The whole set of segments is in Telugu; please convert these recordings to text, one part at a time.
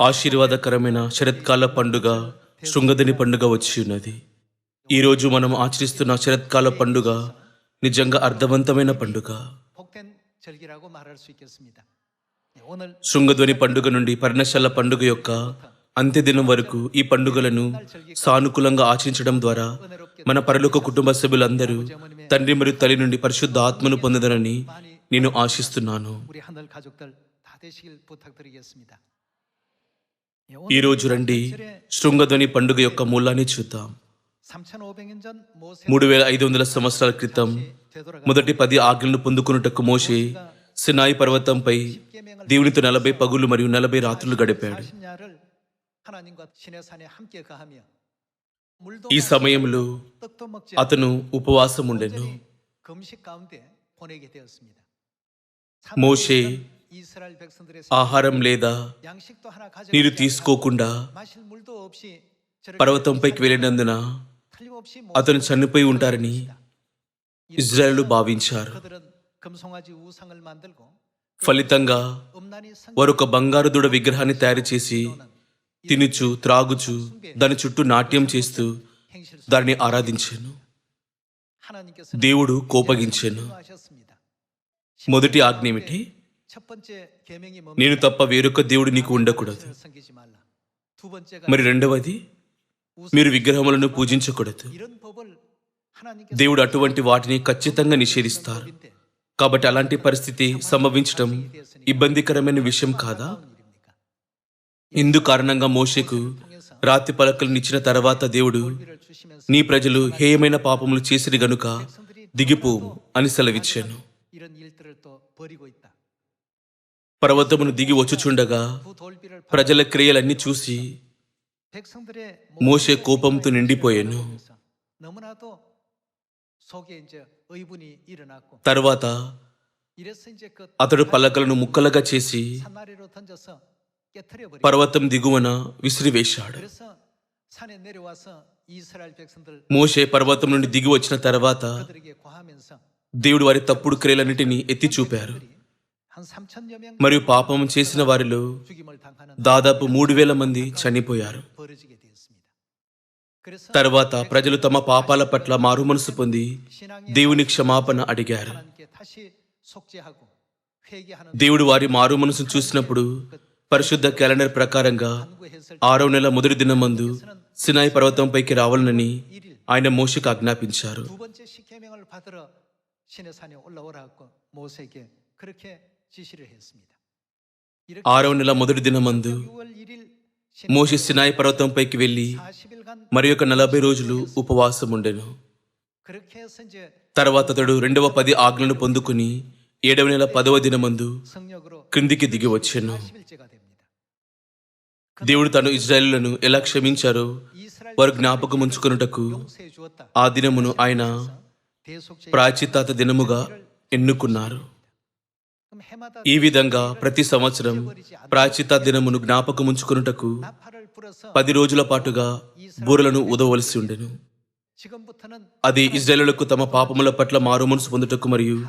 ఆశీర్వాదకరమైన శరత్కాల పండుగ శృంగదిని పండుగ వచ్చి ఉన్నది. ఈరోజు మనం ఆచరిస్తున్న శరత్కాల పండుగ నిజంగా అర్థవంతమైన పండుగ. శృంగధ్వని పండుగ నుండి పర్ణశాల పండుగ యొక్క అంత్యదినం వరకు ఈ పండుగలను సానుకూలంగా ఆచరించడం ద్వారా మన పరలోక కుటుంబ సభ్యులందరూ తండ్రి మరియు తల్లి నుండి పరిశుద్ధ ఆత్మను పొందదనని నేను ఆశిస్తున్నాను. ఈరోజు రండి శృంగధ్వని పండుగ యొక్క మూలాన్ని చూద్దాం. మూడు వేల ఐదు వందల సంవత్సరాల క్రితం మొదటి పది ఆజ్ఞలను పొందుకున్నటకు మోషే సినాయి పర్వతంపై దేవునితో నలభై పగులు మరియు నలభై రాత్రులు గడిపాడు. ఈ సమయంలో అతను ఉపవాసం ఉండెను మోషే ఆహారం లేదా నీరు తీసుకోకుండా పర్వతంపైకి వెళ్ళినందున అతను చనిపోయి ఉంటారని ఇజ్రాయెల్ భావించారు. ఫలితంగా వారు ఒక బంగారు దూడ విగ్రహాన్ని తయారు చేసి తినుచు త్రాగుచు దాని చుట్టూ నాట్యం చేస్తూ దాన్ని ఆరాధించాను. దేవుడు కోపగించాను. మొదటి ఆజ్ఞ ఏమిటి? నేను తప్ప వేరొక దేవుడు నీకు ఉండకూడదు మరి రెండవది మీరు విగ్రహములను పూజించకూడదు. దేవుడు అటువంటి వాటిని ఖచ్చితంగా నిషేధిస్తారు కాబట్టి అలాంటి పరిస్థితి సంభవించడం ఇబ్బందికరమైన విషయం కాదా? ఇందు కారణంగా మోషకు రాతి పలకలనిచ్చిన తర్వాత దేవుడు నీ ప్రజలు హేయమైన పాపములు చేసిరి గనుక దిగిపో అని సెలవిచ్చాను. పర్వతమును దిగి వచ్చుచుండగా ప్రజల క్రియలన్నీ చూసి మోసే కోపంతో నిండిపోయాను. తర్వాత అతడు పలకలను ముక్కలుగా చేసి పర్వతం దిగువన విసిరివేశాడు. మోషే పర్వతం నుండి దిగి వచ్చిన తర్వాత దేవుడు వారి తప్పుడు క్రియలన్నిటినీ ఎత్తి చూపారు. మరియు పాపం చేసిన వారిలో దాదాపు మూడు వేల మంది చనిపోయారు. తర్వాత ప్రజలు తమ పాపాల పట్ల మారు మనసు పొంది దేవుని క్షమాపణ అడిగారు. దేవుడు వారి మారు మనసు చూసినప్పుడు పరిశుద్ధ క్యాలెండర్ ప్రకారంగా ఆరో నెల మొదటి దిన మందు సినాయి పర్వతంపైకి రావాలని ఆయన మోషకు ఆజ్ఞాపించారు. ఆరవ నెల మొదటి దినమందు మోషి సినాయి పర్వతంపైకి వెళ్ళి మరి యొక్క నలభై రోజులు ఉపవాసం ఉండెను తర్వాత అతడు రెండవ పది ఆజ్ఞలను పొందుకుని ఏడవ నెల పదవ దినమందు క్రిందికి దిగి వచ్చాను దేవుడు తను ఇజ్రాయేలులను ఎలా క్షమించారో వారు జ్ఞాపకం ఉంచుకున్నటకు ఆ దినమును ఆయన ప్రాచితాత దినముగా ఎన్నుకున్నారు ఈ విధంగా ప్రతి సంవత్సరం ప్రాచిత దినమును జ్ఞాపకముంచుకున్నటకు పది రోజుల పాటుగా బూరలను ఉదవలసి ఉండెను. అది ఇజ్రాయేలులకు తమ పాపముల పట్ల మారుమనసు పొందుటకు మరియు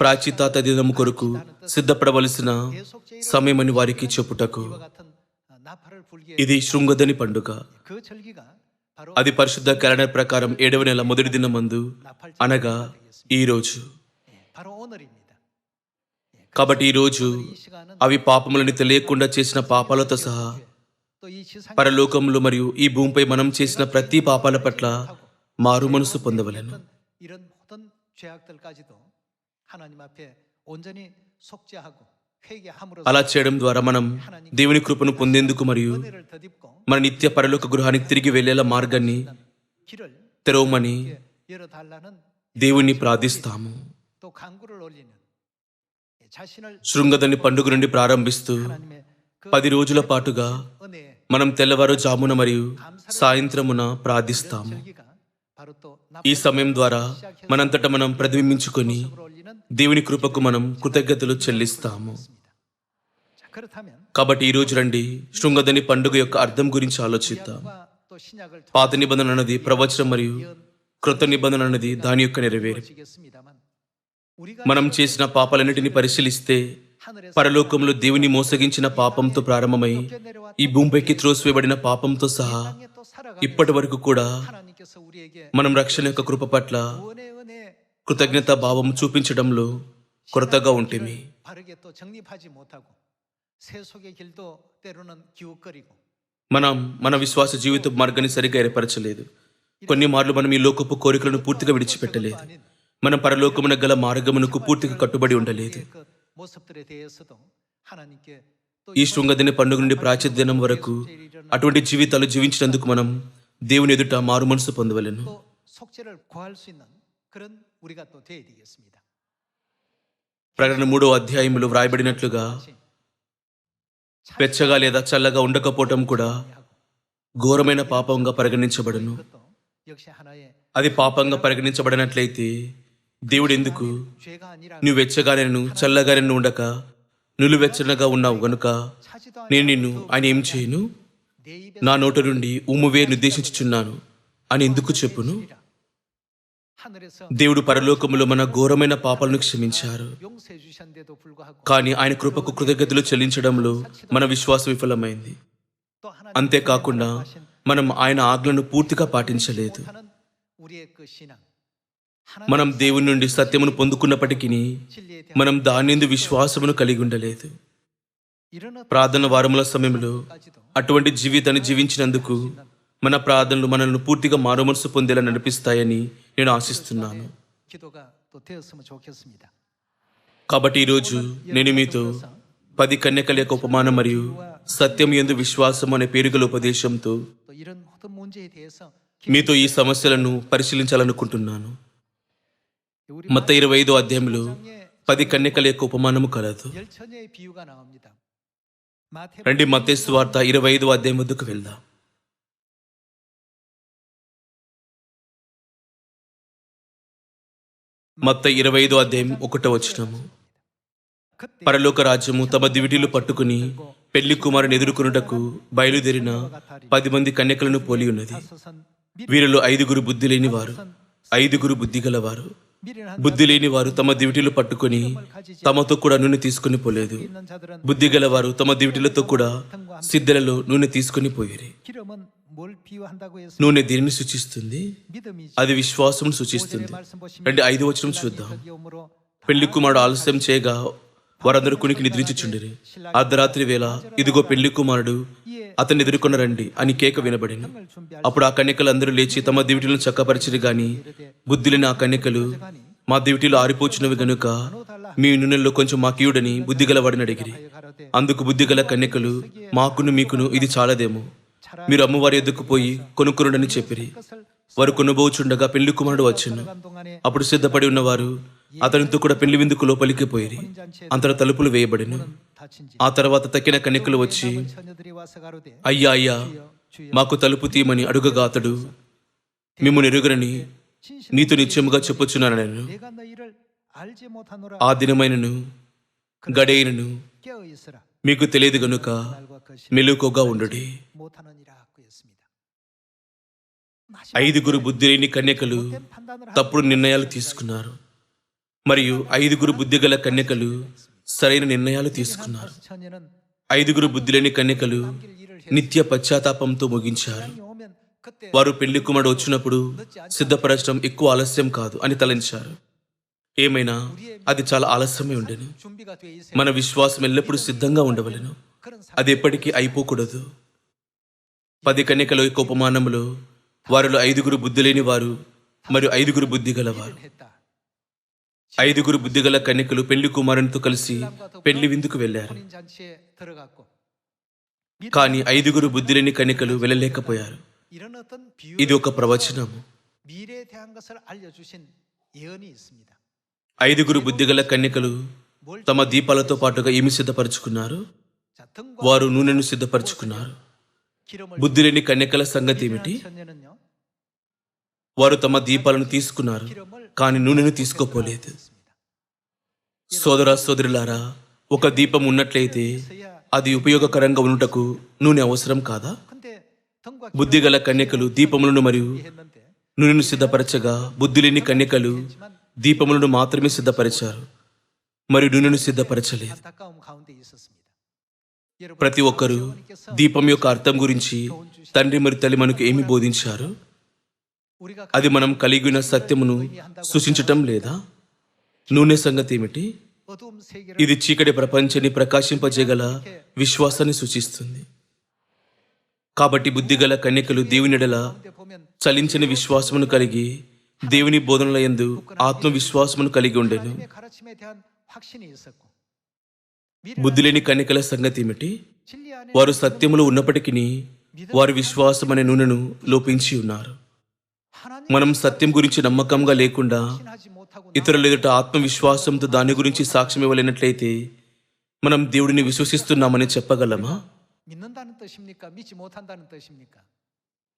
ప్రాచితాత దినము కొరకు సిద్ధపడవలసిన సమయమని వారికి చెప్పుటకు. ఇది శృంగదని పండుగ. అది పరిశుద్ధ కరణ ప్రకారం ఏడవ నెల మొదటి దినమందు అనగా ఈరోజు కాబట్టి ఈరోజు అవి పాపములని తెలియకుండా చేసిన పాపాలతో సహా పరలోకములు మరియు ఈ భూమిపై మనం చేసిన ప్రతి పాపాల పట్ల మారు మనసు పొందవలను. అలా చేయడం ద్వారా మనం దేవుని కృపను పొందేందుకు మరియు మన నిత్య పరలోక గృహానికి తిరిగి వెళ్ళేలా మార్గాన్ని తెరవమని దేవుణ్ణి ప్రార్థిస్తాము. శృంగదని పండుగ నుండి ప్రారంభిస్తూ పది రోజుల పాటుగా మనం తెల్లవారుజామున మరియు సాయంత్రమున ప్రార్థిస్తాము. ఈ సమయం ద్వారా మనంతట మనం ప్రతిబింబించుకొని దేవుని కృపకు మనం కృతజ్ఞతలు చెల్లిస్తాము. కాబట్టి ఈ రోజు రండి శృంగదని పండుగ యొక్క అర్థం గురించి ఆలోచిద్దాం. పాత నిబంధన అన్నది ప్రవచనం మరియు కృత నిబంధన అన్నది దాని యొక్క నెరవేరు. మనం చేసిన పాపాలన్నిటిని పరిశీలిస్తే పరలోకంలో దేవుని మోసగించిన పాపంతో ప్రారంభమై ఈ భూమిపైకి త్రోసివేయబడిన పాపంతో సహా ఇప్పటి వరకు కూడా మనం రక్షణ యొక్క కృప పట్ల కృతజ్ఞత భావం చూపించడంలో కొరతగా ఉంటేమి. మనం మన విశ్వాస జీవిత మార్గాన్ని సరిగ్గా ఏర్పరచలేదు. కొన్ని మార్లు మనం ఈ లోకపు కోరికలను పూర్తిగా విడిచిపెట్టలేదు. మన పరలోకమున గల మార్గమునకు పూర్తిగా కట్టుబడి ఉండలేదు. ఈ శృంగదిన పండుగ నుండి ప్రాచీన దినం వరకు అటువంటి జీవితాలు జీవించినందుకు మనం దేవుని ఎదుట మారు మనసు పొందవలను. ప్రకటన మూడో అధ్యాయంలో వ్రాయబడినట్లుగా పెచ్చగా లేదా చల్లగా ఉండకపోవటం కూడా ఘోరమైన పాపంగా పరిగణించబడను. అది పాపంగా పరిగణించబడినట్లయితే దేవుడు ఎందుకు నువ్వు వెచ్చగా నేను చల్లగా నేను ఉండక నులువెచ్చనగా ఉన్నావు గనుక నేను నిన్ను ఆయన ఏం చేయను? నా నోట నుండి ఉమ్మువే నిర్దేశించుచున్నాను అని ఎందుకు చెప్పును? దేవుడు పరలోకములో మన ఘోరమైన పాపాలను క్షమించారు. కానీ ఆయన కృపకు కృతజ్ఞతలు చెల్లించడంలో మన విశ్వాసం విఫలమైంది. అంతేకాకుండా మనం ఆయన ఆజ్ఞను పూర్తిగా పాటించలేదు. మనం దేవుని నుండి సత్యమును పొందుకున్నప్పటికీ మనం దానిందు విశ్వాసమును కలిగి ఉండలేదు. ప్రార్థన వారముల సమయంలో అటువంటి జీవితాన్ని జీవించినందుకు మన ప్రార్థనలు మనల్ని పూర్తిగా మారుమనసు పొందేలా నడిపిస్తాయని నేను ఆశిస్తున్నాను. కాబట్టి ఈరోజు నేను మీతో పది కన్యకల యొక్క ఉపమానం మరియు సత్యం ఎందు విశ్వాసం అనే పేరుగల ఉపదేశంతో మీతో ఈ సమస్యలను పరిశీలించాలనుకుంటున్నాను. మత ఇరవై ఐదు అధ్యాయంలో పది కన్యకల యొక్క ఉపమానము కలదు. రండి మతేసు వార్త ఇరవై ఐదు అధ్యాయం ముందుకు వెళ్దాం. మత్త ఇరవై ఐదు అధ్యాయం ఒకటో వచ్చినము పరలోక రాజ్యము తమ దివిటీలు పట్టుకుని పెళ్ళి కుమారుని ఎదుర్కొనుటకు బయలుదేరిన పది మంది కన్యకలను పోలి ఉన్నది. వీరిలో ఐదుగురు బుద్ధి లేని వారు ఐదుగురు బుద్ధి గలవారు. బుద్ధి లేని వారు తమ దివిటీలు పట్టుకొని తమతో కూడా నూనె తీసుకుని పోలేదు. బుద్ధి గలవారు తమ దివిటీలతో కూడా సిద్ధలలో నూనె తీసుకుని పోయారు. నూనె దీనిని సూచిస్తుంది? అది విశ్వాసం సూచిస్తుంది. రెండు ఐదు వచనం చూద్దాం. పెళ్ళి కుమారుడు ఆలస్యం చేయగా వారందరూ కునికి నిద్రించుచుండిరి. అర్ధరాత్రి వేళ ఇదిగో పెళ్ళి కుమారుడు అతన్ని ఎదుర్కొన్న రండి అని కేక వినబడింది. అప్పుడు ఆ కన్యకలందరూ లేచి తమ దివిటీలను చక్కపరిచిరు గాని బుద్ధి ఆ కన్యకలు మా దివిటీలు ఆరిపోచినవి గనుక మీ నూనెల్లో కొంచెం మాకీయుడని బుద్ధిగలవాడిని అడిగిరి. అందుకు బుద్ధిగల కన్యకలు మాకును మీకును ఇది చాలదేమో. మీరు అమ్మవారి ఎద్దుకు పోయి కొనుక్కురుడని చెప్పిరి. వారు కొనుబోచుండగా పెళ్ళి కుమారుడు వచ్చిండు. అప్పుడు సిద్ధపడి ఉన్నవారు అతనితో కూడా పెళ్ళి విందుకు లోపలికి పోయి అంతలో తలుపులు వేయబడిను. ఆ తర్వాత తక్కిన కన్యకలు వచ్చి అయ్యా అయ్యా మాకు తలుపు తీయమని అడుగగా అతడు మిమ్ము ఎరుగరని నీతో నిత్యముగా చెప్పొచ్చున్నాను నేను. ఆ దినమైనను గడైనను మీకు తెలియదు గనుక మెలుకోగా ఉండు ఐదుగురు బుద్ధిరేని కన్యకలు తప్పుడు నిర్ణయాలు తీసుకున్నారు. మరియు ఐదుగురు బుద్ధిగల కన్యకలు సరైన నిర్ణయాలు తీసుకున్నారు. ఐదుగురు బుద్ధిలేని కన్యకలు నిత్య పశ్చాత్తాపంతో ముగించారు. వారు పెళ్ళి కుమారుడు వచ్చినప్పుడు సిద్ధపరచడం ఎక్కువ ఆలస్యం కాదు అని తలంచారు. ఏమైనా అది చాలా ఆలస్యమే ఉండేది మన విశ్వాసం ఎల్లప్పుడూ సిద్ధంగా ఉండవలను. అది ఎప్పటికీ అయిపోకూడదు. పది కన్యకల యొక్క ఉపమానంలో వారిలో ఐదుగురు బుద్ధి లేని వారు మరియు ఐదుగురు బుద్ధి గలవారు ఐదుగురు బుద్ధిగల కన్యకలు పెళ్ళి కుమారునితో కలిసి పెళ్ళి విందుకు వెళ్ళారు. కానీ ఐదుగురు బుద్ధిలేని కన్యకలు వెళ్ళలేకపోయారు. ఇది ఒక ప్రవచనము. ఐదుగురు బుద్ధిగల కన్యకలు తమ దీపాలతో పాటుగా ఏమి సిద్ధపరచుకున్నారు? వారు నూనెను సిద్ధపరచుకున్నారు. బుద్ధిలేని కన్యకల సంగతి ఏమిటి? వారు తమ దీపాలను తీసుకున్నారు. కానీ నూనెను తీసుకోపోలేదు. సోదర సోదరులారా ఒక దీపం ఉన్నట్లయితే అది ఉపయోగకరంగా ఉన్నటకు నూనె అవసరం కాదా? బుద్ధిగల కన్యకలు దీపములను మరియు నూనెను సిద్ధపరచగా బుద్ధి లేని కన్యకలు దీపములను మాత్రమే సిద్ధపరిచారు. మరియు నూనెను సిద్ధపరచలేదు. ప్రతి ఒక్కరూ దీపం యొక్క అర్థం గురించి తండ్రి మరి తల్లి మనకు ఏమి బోధించారు? అది మనం కలిగిన సత్యమును సూచించటం లేదా? నూనె సంగతి ఏమిటి? ఇది చీకటి ప్రపంచాన్ని ప్రకాశింపజేయగల విశ్వాసాన్ని సూచిస్తుంది. కాబట్టి బుద్ధిగల కన్యకలు దేవునిడల చలించని విశ్వాసమును కలిగి దేవుని బోధనల ఎందు ఆత్మవిశ్వాసమును కలిగి ఉండేను. బుద్ధి లేని కన్యకల సంగతి ఏమిటి? వారు సత్యములు ఉన్నప్పటికీ వారి విశ్వాసమనే నూనెను లోపించి ఉన్నారు. మనం సత్యం గురించి నమ్మకంగా లేకుండా ఇతరుల ఎదుట ఆత్మవిశ్వాసంతో దాని గురించి సాక్ష్యం ఇవ్వలేనట్లయితే మనం దేవుడిని విశ్వసిస్తున్నామని చెప్పగలమా?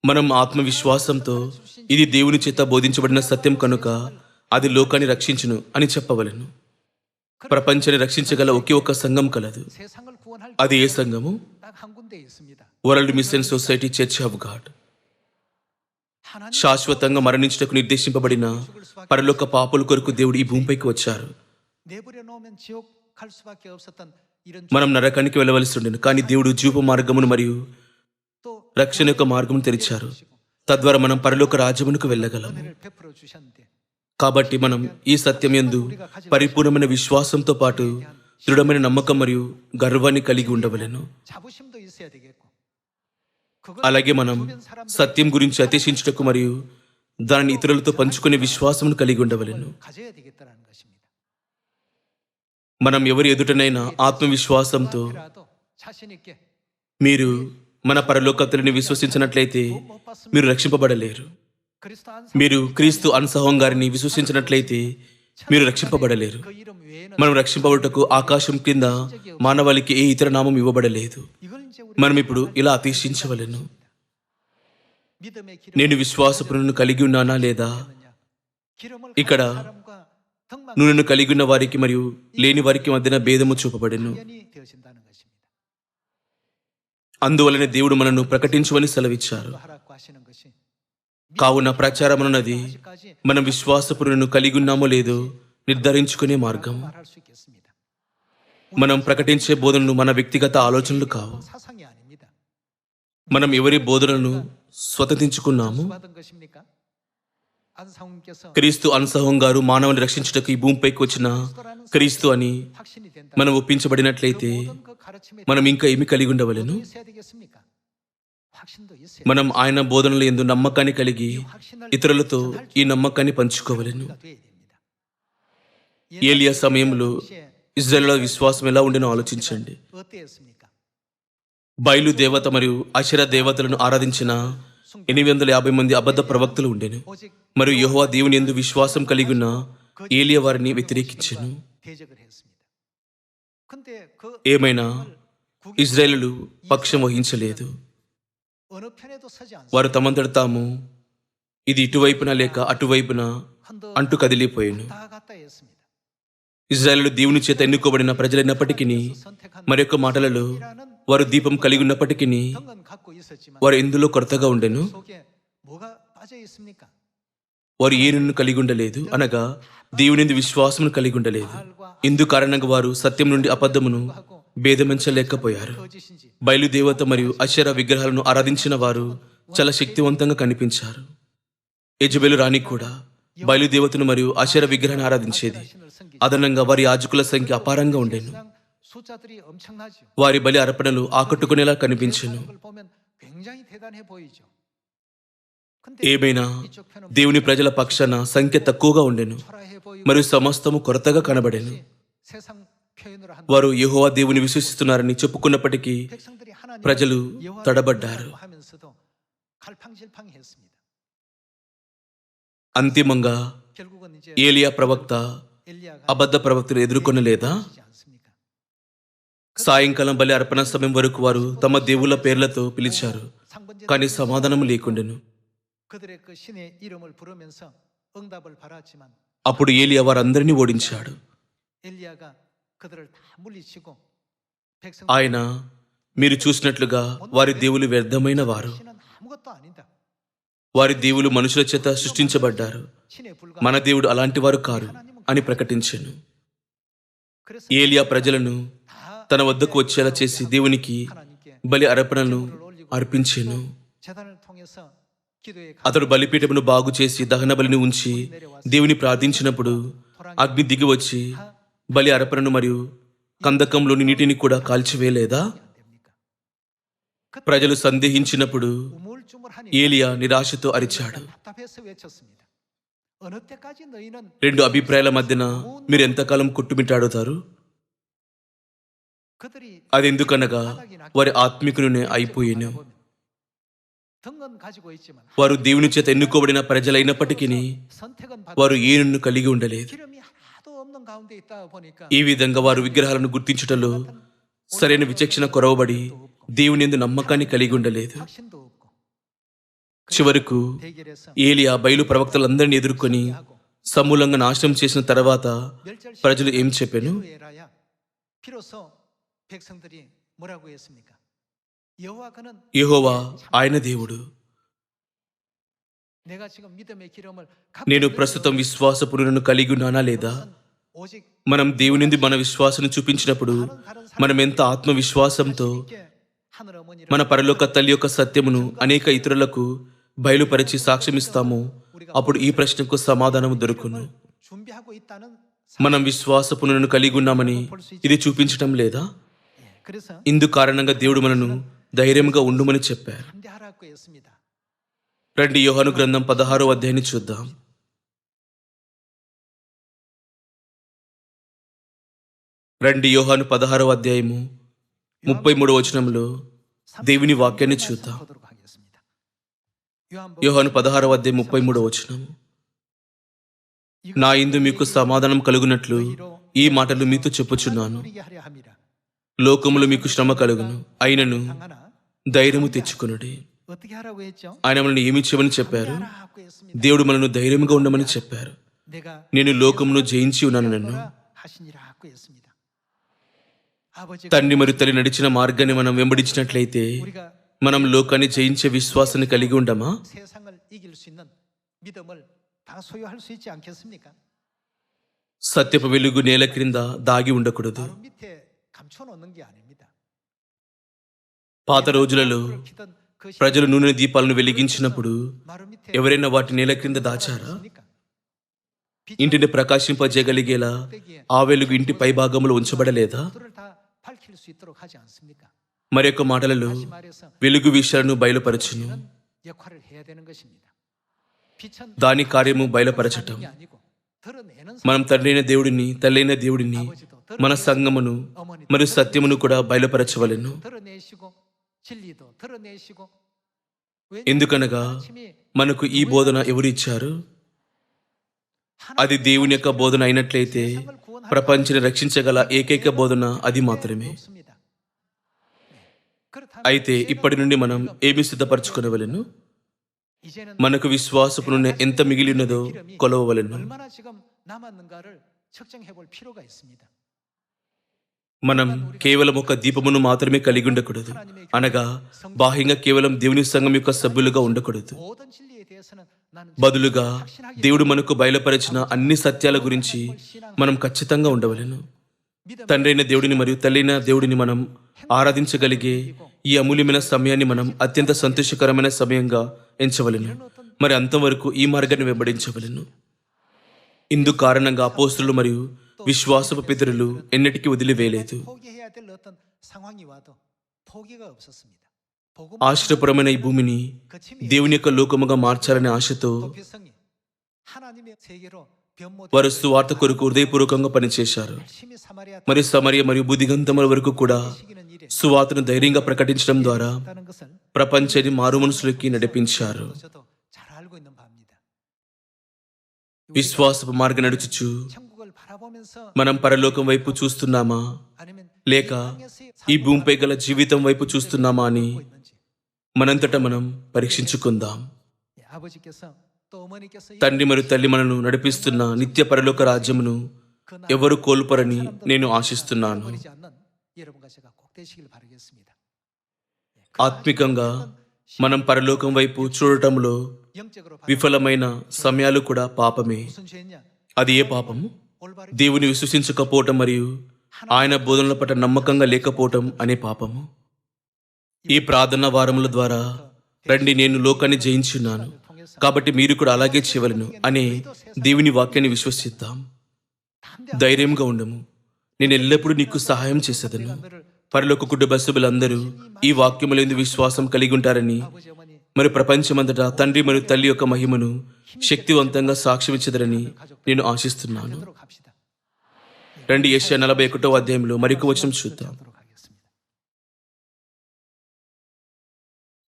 మనం ఆత్మవిశ్వాసంతో ఇది దేవుని చేత బోధించబడిన సత్యం కనుక అది లోకాన్ని రక్షించును అని చెప్పవలను. ప్రపంచాన్ని రక్షించగల ఒకే ఒక్క సంఘం కలదు. అది ఏ సంఘము? World mission society church of God. శాశ్వతంగా మరణించటకు నిర్దేశింపబడిన పరలోక పాపుల కొరకు దేవుడు ఈ భూమిపైకి వచ్చారు. మనం నరకానికి వెళ్ళవలసి ఉండేది కానీ దేవుడు జీవ మార్గమును మరియు రక్షణ యొక్క మార్గమును తెరిచారు. తద్వారా మనం పరలోక రాజ్యమునకు వెళ్ళగలం. కాబట్టి మనం ఈ సత్యం ఎందు పరిపూర్ణమైన విశ్వాసంతో పాటు దృఢమైన నమ్మకం మరియు గర్వాన్ని కలిగి ఉండవలను. అలాగే మనం సత్యం గురించి అతిశించటకు మరియు దానిని ఇతరులతో పంచుకునే విశ్వాసమును కలిగి ఉండవలను. మనం ఎవరి ఎదుటనైనా ఆత్మవిశ్వాసంతో మీరు మన పరలోకతలని విశ్వసించినట్లయితే మీరు రక్షింపబడలేరు. మీరు క్రీస్తు అన్సహం గారిని విశ్వసించినట్లయితే మీరు రక్షింపబడలేరు. మనం రక్షింపబడటకు ఆకాశం కింద మానవాళికి ఏ ఇతర నామం ఇవ్వబడలేదు. మనం ఇప్పుడు ఇలా అతిశించవలను నేను విశ్వాసపును కలిగి ఉన్నానా లేదా? ఇక్కడ నూనెను కలిగి ఉన్న వారికి మరియు లేని వారికి మధ్యన భేదము చూపబడను. అందువలన దేవుడు మనను ప్రకటించమని సెలవిచ్చారు. కావున ప్రచారం అన్నది మనం విశ్వాసపురులను కలిగి ఉన్నామో లేదో నిర్ధారించుకునే మార్గం. మనం ప్రకటించే బోధనలు మన వ్యక్తిగత ఆలోచనలు కావు. మనం ఎవరి బోధనలను స్వతంత్రించుకున్నాము? క్రీస్తు అన్సహం గారు మానవుని రక్షించటకు ఈ భూమిపైకి వచ్చిన క్రీస్తు అని మనం ఒప్పించబడినట్లయితే మనం ఇంకా ఏమి కలిగి ఉండవలను? మనం ఆయన బోధనలు ఎందు నమ్మకాన్ని కలిగి ఇతరులతో ఈ నమ్మకాన్ని పంచుకోవలను. ఏలియా సమయంలో ఇజ్రాయెల్లో విశ్వాసం ఎలా ఉండినో ఆలోచించండి. బయలు దేవత మరియు అక్షర దేవతలను ఆరాధించిన ఎనిమిది వందల యాభై మంది అబద్ధ ప్రవక్తలు ఉండేను. మరియు యహోవా దేవుని ఎందు విశ్వాసం కలిగి ఉన్న ఏలియా వారిని వ్యతిరేకించాను. ఏమైనా ఇజ్రాయలు పక్షం వహించలేదు. వారు తమంతట తాము ఇది ఇటువైపున లేక అటువైపున అంటూ కదిలిపోయాను. ఇజ్రాయలు దేవుని చేత ఎన్నుకోబడిన ప్రజలైనప్పటికీ మరొక మాటలలో వారు దీపం కలిగి ఉన్నప్పటికీ వారు ఎందులో కొరతగా ఉండెను? వారు ఏను కలిగి ఉండలేదు? అనగా దేవునిందు విశ్వాసమును కలిగి ఉండలేదు. ఇందు కారణంగా వారు సత్యం నుండి అబద్ధమును భేదమించలేకపోయారు. బయలుదేవత మరియు అక్షర విగ్రహాలను ఆరాధించిన వారు చాలా శక్తివంతంగా కనిపించారు. యజబెలు రాణి కూడా బయలుదేవతను మరియు అక్షర విగ్రహాన్ని ఆరాధించేది. అదనంగా వారి యాజకుల సంఖ్య అపారంగా ఉండేను. వారి బలి అర్పణలు ఆకట్టుకునేలా కనిపించను. ఏమైనా దేవుని ప్రజల పక్షాన సంఖ్య తక్కువగా ఉండెను. మరియు సమస్తము కొరతగా కనబడేను. వారు యహోవా దేవుని విశ్వసిస్తున్నారని చెప్పుకున్నప్పటికీ ప్రజలు తడబడ్డారు. అంతిమంగా ఏలియా ప్రవక్త అబద్ధ ప్రవక్తను ఎదుర్కొనలేదా? సాయంకాలం బలి అర్పణ సమయం వరకు వారు తమ దేవుళ్ళ పేర్లతో పిలిచారు. కానీ సమాధానం లేకుండెను. అప్పుడు ఏలియా వారందరినీ ఓడించాడు. ఆయన మీరు చూసినట్లుగా వారి దేవులు వ్యర్థమైన వారు. వారి దేవులు మనుషుల చేత సృష్టించబడ్డారు. మన దేవుడు అలాంటి వారు కారు అని ప్రకటించాను. ఏలియా ప్రజలను తన వద్దకు వచ్చేలా చేసి దేవునికి బలి అర్పణను అర్పించాను. అతడు బలిపీఠమును బాగు చేసి దహన బలిని ఉంచి దేవుని ప్రార్థించినప్పుడు అగ్ని దిగి వచ్చి బలి అరపరను మరియు కందకంలోని నీటిని కూడా కాల్చివేయలేదా? ప్రజలు సందేహించినప్పుడు ఏలియా నిరాశతో అరిచాడు. రెండు అభిప్రాయాల మధ్యన మీరు ఎంతకాలం కొట్టుమిట్టాడుతారు అదెందుకనగా వారి ఆత్మికులనే అయిపోయాను. వారు దేవుని చేత ఎన్నుకోబడిన ప్రజలైనప్పటికీ వారు ఏనున్ను కలిగి ఉండలేదు. ఈ విధంగా వారు విగ్రహాలను గుర్తించటంలో సరైన విచక్షణ కొరవబడి దేవునిందు నమ్మకాన్ని కలిగి ఉండలేదు. చివరకు ఏలియా బయలు ప్రవక్తలందరినీ ఎదుర్కొని సమూలంగా నాశనం చేసిన తర్వాత ప్రజలు ఏం చెప్పాను? యహోవా ఆయన దేవుడు. నేను ప్రస్తుతం విశ్వాసపురులను కలిగి ఉన్నానా లేదా? మనం దేవుని మన విశ్వాసం చూపించినప్పుడు మనం ఎంత ఆత్మవిశ్వాసంతో మన పరలోక తల్లి యొక్క సత్యమును అనేక ఇతరులకు బయలుపరిచి సాక్ష్యమిస్తామో అప్పుడు ఈ ప్రశ్నకు సమాధానం దొరుకును. మనం విశ్వాసపును కలిగి ఉన్నామని ఇది చూపించటం లేదా? ఇందు కారణంగా దేవుడు మనను ధైర్యంగా ఉండుమని చెప్పారు. రండి యోహను గ్రంథం పదహారో అధ్యాయాన్ని చూద్దాం. రండి యోహాను పదహారవ అధ్యాయము ముప్పై మూడు వచనంలో దేవుని వాక్యాన్ని చూద్దాం. యోహాను పదహారవ అధ్యాయం ముప్పై మూడు వచనము నా ఇందు మీకు సమాధానం కలుగునట్లు ఈ మాటలు మీతో చెప్పుచున్నాను. లోకములు మీకు శ్రమ కలుగును అయినను ధైర్యము తెచ్చుకునుడి ఆయన మనల్ని ఏమి చేయమని చెప్పారు దేవుడు మనను ధైర్యంగా ఉండమని చెప్పారు నేను లోకమును జయించి ఉన్నాను నన్ను తండ్రి మరి తల్లి నడిచిన మార్గాన్ని మనం వెంబడించినట్లయితే మనం లోకాన్ని జయించే విశ్వాసాన్ని కలిగి ఉండమా? సత్యపు వెలుగు నేల క్రింద దాగి ఉండకూడదు. పాత రోజులలో ప్రజలు నూనె దీపాలను వెలిగించినప్పుడు ఎవరైనా వాటి నేల క్రింద దాచారా? ఇంటిని ప్రకాశింపజేయగలిగేలా ఆ వెలుగు ఇంటి పై భాగంలో ఉంచబడలేదా మరి యొక్క మాటలలో వెలుగు విషయాలను బయలుపరచును. దాని కార్యము బయలుపరచటం. మనం తండ్రైన దేవుడిని తల్లైన దేవుడిని మన సంగమును మరియు సత్యమును కూడా బయలుపరచవలను. ఎందుకనగా మనకు ఈ బోధన ఎవరు ఇచ్చారు అది దేవుని యొక్క బోధన అయినట్లయితే ప్రపంచని రక్షించగల ఏకైక బోధన అది మాత్రమే. అయితే ఇప్పటి నుండి మనం ఏమి సిద్ధపరచుకునేవలను? మనకు విశ్వాసపు ఎంత మిగిలినదో కొలవలను మనం కేవలం ఒక దీపమును మాత్రమే కలిగి ఉండకూడదు. అనగా బాహ్యంగా కేవలం దేవుని సంఘం యొక్క సభ్యులుగా ఉండకూడదు. బదులుగా దేవుడు మనకు బయలుపరిచిన అన్ని సత్యాల గురించి మనం ఖచ్చితంగా ఉండవలను. తండ్రైన దేవుడిని మరియు తల్లైన దేవుడిని మనం ఆరాధించగలిగే ఈ అమూల్యమైన సమయాన్ని మనం అత్యంత సంతోషకరమైన సమయంగా ఎంచవలను. మరి అంతవరకు ఈ మార్గాన్ని వెంబడించవలను. ఇందు కారణంగా అపోస్తులు మరియు విశ్వాసపు పితరులు వదిలి వదిలివేయలేదు. ఆశ్రయపరమైన ఈ భూమిని దేవుని యొక్క లోకముగా మార్చాలనే ఆశతో వారు సువార్త కొరకు హృదయపూర్వకంగా పనిచేశారు. మరియు సమర్య మరియు బుద్ధిగంతముల వరకు కూడా సువార్తను ధైర్యంగా ప్రకటించడం ద్వారా ప్రపంచాన్ని మారు మనసులకి నడిపించారు. విశ్వాస మార్గ నడుచుచు మనం పరలోకం వైపు చూస్తున్నామా? లేక ఈ భూమిపై గల జీవితం వైపు చూస్తున్నామా అని మనంతట మనం పరీక్షించుకుందాం. తండ్రి మరియు తల్లి మనను నడిపిస్తున్న నిత్య పరలోక రాజ్యమును ఎవరు కోల్పరని నేను ఆశిస్తున్నాను. ఆత్మికంగా మనం పరలోకం వైపు చూడటంలో విఫలమైన సమయాలు కూడా పాపమే. అది ఏ పాపం? దేవుని విశ్వసించకపోవటం మరియు ఆయన బోధనల పట్ల నమ్మకంగా లేకపోవటం అనే పాపము. ఈ ప్రార్థన వారముల ద్వారా రండి నేను లోకాన్ని జయించున్నాను. కాబట్టి మీరు కూడా అలాగే చేయవలను అనే దేవుని వాక్యాన్ని విశ్వసిద్దాం. ధైర్యంగా ఉండము. నేను ఎల్లప్పుడూ నీకు సహాయం చేసేదను. పరలోక కుటుంబ సభ్యులందరూ ఈ వాక్యములందు విశ్వాసం కలిగి ఉంటారని మరి ప్రపంచమంతటా తండ్రి మరియు తల్లి యొక్క మహిమను శక్తివంతంగా సాక్ష్యం నేను ఆశిస్తున్నాను. రండి ఏషియా నలభై ఒకటో అధ్యాయంలో మరికొక వచనం చూద్దాం.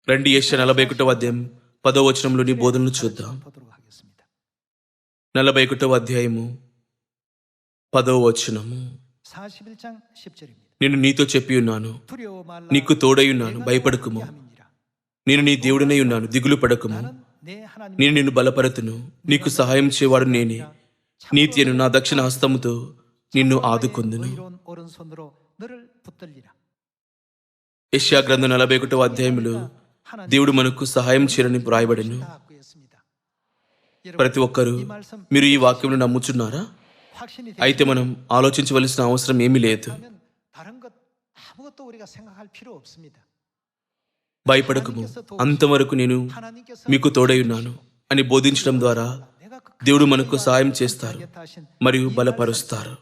రెండు ఏషియా నలభై ఒకటో అధ్యాయం పదో వచనంలోని బోధనలు చూద్దాం. నలభై ఒకటో అధ్యాయము పదో వచనము. నేను నీతో చెప్పి ఉన్నాను. నీకు తోడై ఉన్నాను భయపడకుము. నేను నీ దేవుడినై ఉన్నాను దిగులు పడకుము. నేను నిన్ను బలపరతును. నీకు సహాయం చేవాడు నేనే. నీతి నా దక్షిణ హస్తముతో నిన్ను ఆదుకుందును. యష్యా గ్రంథం నలభై ఒకటో అధ్యాయంలో దేవుడు మనకు సహాయం చేయాలని వ్రాయబడను ప్రతి ఒక్కరూ మీరు ఈ వాక్యంను నమ్ముచున్నారా? అయితే మనం ఆలోచించవలసిన అవసరం ఏమీ లేదు. భయపడకము. అంతవరకు నేను మీకు తోడై ఉన్నాను అని బోధించడం ద్వారా దేవుడు మనకు సాయం చేస్తారు మరియు బలపరుస్తారు.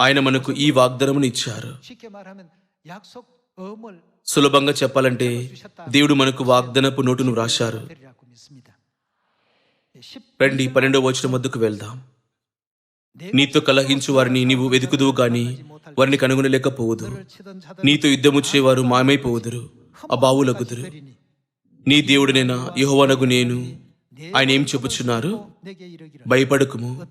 ఆయన మనకు ఈ వాగ్దానమును ఇచ్చారు. సులభంగా చెప్పాలంటే దేవుడు మనకు వాగ్దనపు నోటును వ్రాశారు. రండి పన్నెండవ వచ్చిన వద్దకు వెళ్దాం. నీతో కలహించు వారిని నీవు వెతుకుదువు గాని వారిని కనుగొనలేకపోవుదు నీతో యుద్ధము చేవారు ఆ అబావులగుదురు. నీ దేవుడినైనా యహోవనగు నేను. ఆయన ఏం చెప్పుచున్నారు? భయపడకుము.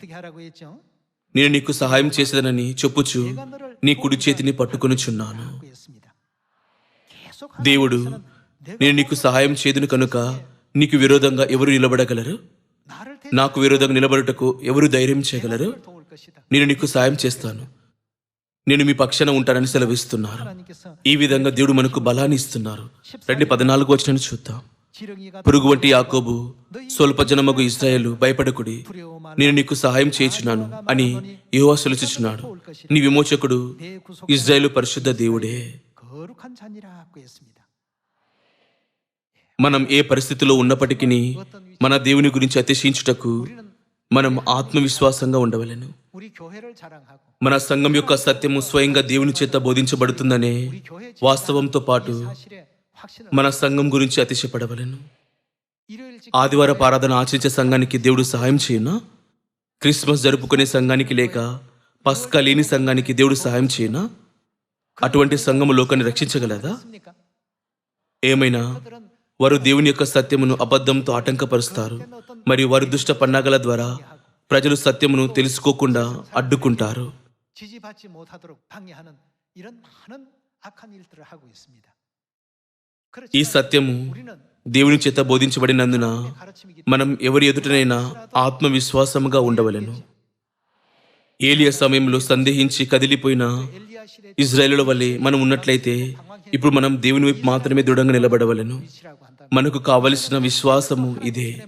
నేను నీకు సహాయం చేసేదనని చెప్పుచు నీ కుడి చేతిని పట్టుకొనుచున్నాను. దేవుడు నేను నీకు సహాయం చేదును కనుక నీకు విరోధంగా ఎవరు నిలబడగలరు? నాకు విరోధంగా నిలబడుటకు ఎవరు ధైర్యం చేయగలరు? నేను నీకు సాయం చేస్తాను. నేను మీ పక్షాన ఉంటానని సెలవిస్తున్నారు. ఈ విధంగా దేవుడు మనకు బలాన్ని ఇస్తున్నారు. రెండు పద్నాలుగు వచ్చిన చూద్దాం. పురుగు వంటి యాకోబు స్వల్ప జనమగు ఇస్రాయేలు భయపడకుడి నేను నీకు సహాయం చేయించున్నాను అని యువ సొలుచుచున్నాడు నీ విమోచకుడు ఇజ్రాయేలు పరిశుద్ధ దేవుడే. మనం ఏ పరిస్థితిలో ఉన్నప్పటికీ మన దేవుని గురించి అతిశయించుటకు మనం ఆత్మవిశ్వాసంగా ఉండవలను. మన సంఘం యొక్క సత్యము స్వయంగా దేవుని చేత బోధించబడుతుందనే వాస్తవంతో పాటు మన సంఘం గురించి అతిశయపడవలను. ఆదివారం ఆరాధన ఆచరించే సంఘానికి దేవుడు సహాయం చేయనా? క్రిస్మస్ జరుపుకునే సంఘానికి లేక పస్కా లేని సంఘానికి దేవుడు సహాయం చేయనా? అటువంటి సంఘము లోకాన్ని రక్షించగలదా? ఏమైనా? వారు దేవుని యొక్క సత్యమును అబద్ధంతో ఆటంకపరుస్తారు. మరియు వారు దుష్ట పన్నాగల ద్వారా ప్రజలు సత్యమును తెలుసుకోకుండా అడ్డుకుంటారు. ఈ సత్యము దేవుని చేత బోధించబడినందున మనం ఎవరి ఎదుటనైనా ఆత్మవిశ్వాసముగా ఉండవలను. ఏలియా సమయంలో సందేహించి కదిలిపోయిన ఇజ్రాయేల్ వలె మనం ఉన్నట్లయితే ఇప్పుడు మనం దేవుని వైపు మాత్రమే దృఢంగా నిలబడవలను. మనకు కావలసిన విశ్వాసము ఇదే.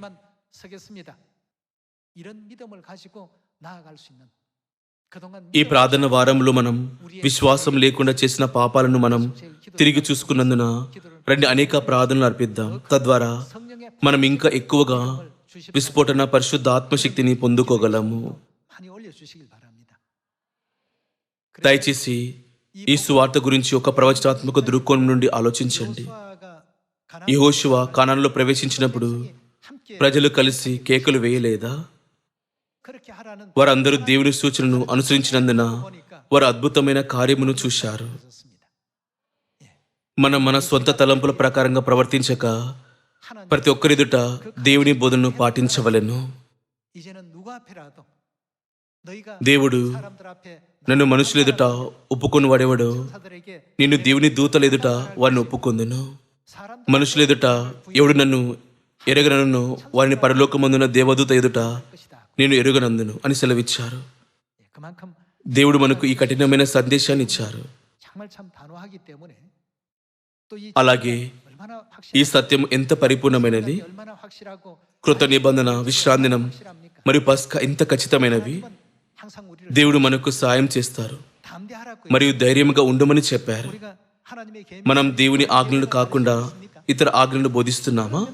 ఈ ప్రార్థన వారంలో మనం విశ్వాసం లేకుండా చేసిన పాపాలను మనం తిరిగి చూసుకున్నందున రెండు అనేక ప్రార్థనలు అర్పిద్దాం. తద్వారా మనం ఇంకా ఎక్కువగా విస్ఫోటన పరిశుద్ధ ఆత్మశక్తిని పొందుకోగలము. దయచేసి ఈ సువార్త గురించి ఒక ప్రవచనాత్మక దృక్కోణం నుండి ఆలోచించండి. యహోశివ కానాన్లో ప్రవేశించినప్పుడు ప్రజలు కలిసి కేకలు వేయలేదా? వారందరూ దేవుని సూచనను అనుసరించినందున వారు అద్భుతమైన కార్యమును చూశారు. మనం మన సొంత తలంపుల ప్రకారంగా ప్రవర్తించక ప్రతి ఒక్కరిదుట దేవుని బోధనను పాటించవలను. దేవుడు నన్ను మనుషులు ఎదుట ఒప్పుకొని వాడేవాడు. నేను దేవుని దూతలు ఎదుట వారిని ఒప్పుకుందును. మనుషులు ఎదుట ఎవడు నన్ను ఎరగనను వారిని పరలోకమందున దేవదూత ఎదుట నేను ఎరుగనందును అని సెలవిచ్చారు. దేవుడు మనకు ఈ కఠినమైన సందేశాన్ని ఇచ్చారు. అలాగే ఈ సత్యం ఎంత పరిపూర్ణమైనది? కృత నిబంధన విశ్రాంతినం మరియు పస్క ఎంత ఖచ్చితమైనవి? దేవుడు మనకు సాయం చేస్తారు. మరియు ధైర్యంగా ఉండమని చెప్పారు. మనం దేవుని ఆజ్ఞలు కాకుండా ఇతర ఆజ్ఞలను బోధిస్తున్నామా?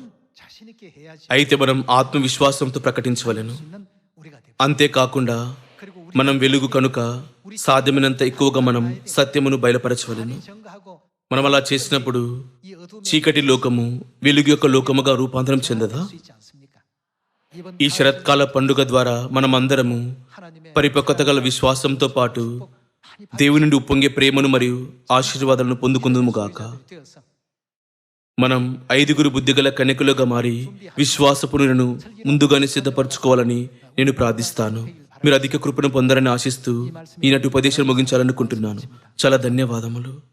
అయితే మనం ఆత్మవిశ్వాసంతో ప్రకటించవలను. అంతేకాకుండా మనం వెలుగు కనుక సాధ్యమైనంత ఎక్కువగా మనం సత్యమును బయలుపరచవలను. మనం అలా చేసినప్పుడు చీకటి లోకము వెలుగు యొక్క లోకముగా రూపాంతరం చెందదా? ఈ శరత్కాల పండుగ ద్వారా మనమందరము పరిపక్వత గల విశ్వాసంతో పాటు దేవుని నుండి ఉప్పొంగే ప్రేమను మరియు ఆశీర్వాదాలను పొందుకుందుముగాక మనం ఐదుగురు బుద్ధిగల కన్యకులుగా మారి విశ్వాసపునులను ముందుగానే సిద్ధపరచుకోవాలని నేను ప్రార్థిస్తాను. మీరు అధిక కృపను పొందాలని ఆశిస్తూ ఈనాటి ఉపదేశం ముగించాలనుకుంటున్నాను. చాలా ధన్యవాదములు.